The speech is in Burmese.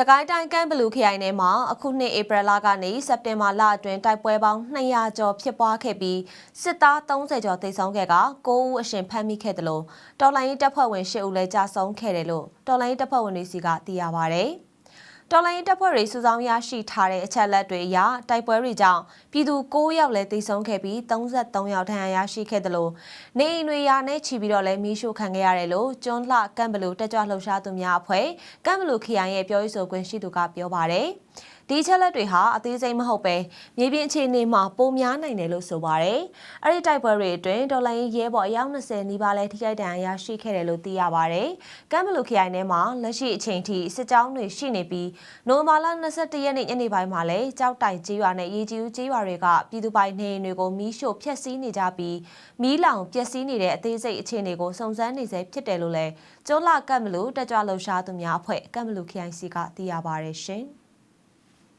စကိုင်းတိုင်းကမ်းဘလူးခရိုင်ထဲမှာအခုနှစ်ဧပြီလကနေစက်တင်ဘာလအတွင်းတိုက်ပွဲပေါင်း200ကျော်ဖြစ်ပွားခဲ့ပြီးစစ်သား30ကျော်သေဆုံးခဲ့က9ဦးအရှင်ဖမ်းမိခဲ့တယ်လို့တော်လိုင်းရေးတပ်ဖွဲ့ဝင်10ဦးလည်းကြာဆုံးခဲ့တယ်လို့တော်လိုင်းရေးတပ်ဖွဲ့ဝင်တွေစီကသိရပါဗျ။ တော်လိုင်းရေးတပ်ဖွဲ့တွေစုဆောင်းရရှိထားတဲ့အချက်လက်တွေအရတိုက်ပွဲတွေကြောင့်ပြည်သူ9ယောက်လည်းသေဆုံးခဲ့ပြီး33ယောက်ဒဏ်ရာရရှိခဲ့တယ်လို့နေအိမ်တွေရာနဲ့ချီပြီးတော့လည်းမီးရှို့ခံခဲ့ရတယ်လို့ကျွန်းလှကမ်ဘလူးတက်ကြွလှုပ်ရှားသူများအဖွဲ့ကမ်ဘလူးခရိုင်ရဲ့ပြောရေးဆိုခွင့်ရှိသူကပြောပါတယ်။ ဒီချက်လက်တွေဟာအသေးစိတ်မဟုတ်ပဲမြေပြင်အခြေအနေမှာပိုများနိုင်တယ်လို့ဆိုပါတယ်။အဲ့ဒီတိုက်ပွဲတွေအတွင်းဒေါ်လာရင်းရဲဘော်အယောက်20နီးပါးလဲထိခိုက်ဒဏ်ရာရရှိခဲ့တယ်လို့သိရပါတယ်။ကမ်ဘလူခရိုင်ထဲမှာလက်ရှိအချိန်ထိစစ်ကြောင်းတွေရှိနေပြီးနိုမာလာ21ရက်နေ့ညနေပိုင်းမှာလဲကြောက်တိုင်ကြီးရွာနဲ့ရေကြီးဦးကြီးရွာတွေကပြည်သူပိုင်နေအိမ်တွေကိုမီးရှို့ဖျက်ဆီးနေကြပြီးမီးလောင်ပျက်စီးနေတဲ့အသေးစိတ်အခြေအနေကိုစုံစမ်းနေဆဲဖြစ်တယ်လို့လဲကျွန်းလာကမ်ဘလူတက်ကြွလှုပ်ရှားသူများအဖွဲ့ကမ်ဘလူ KIC ကသိရပါတယ်ရှင်။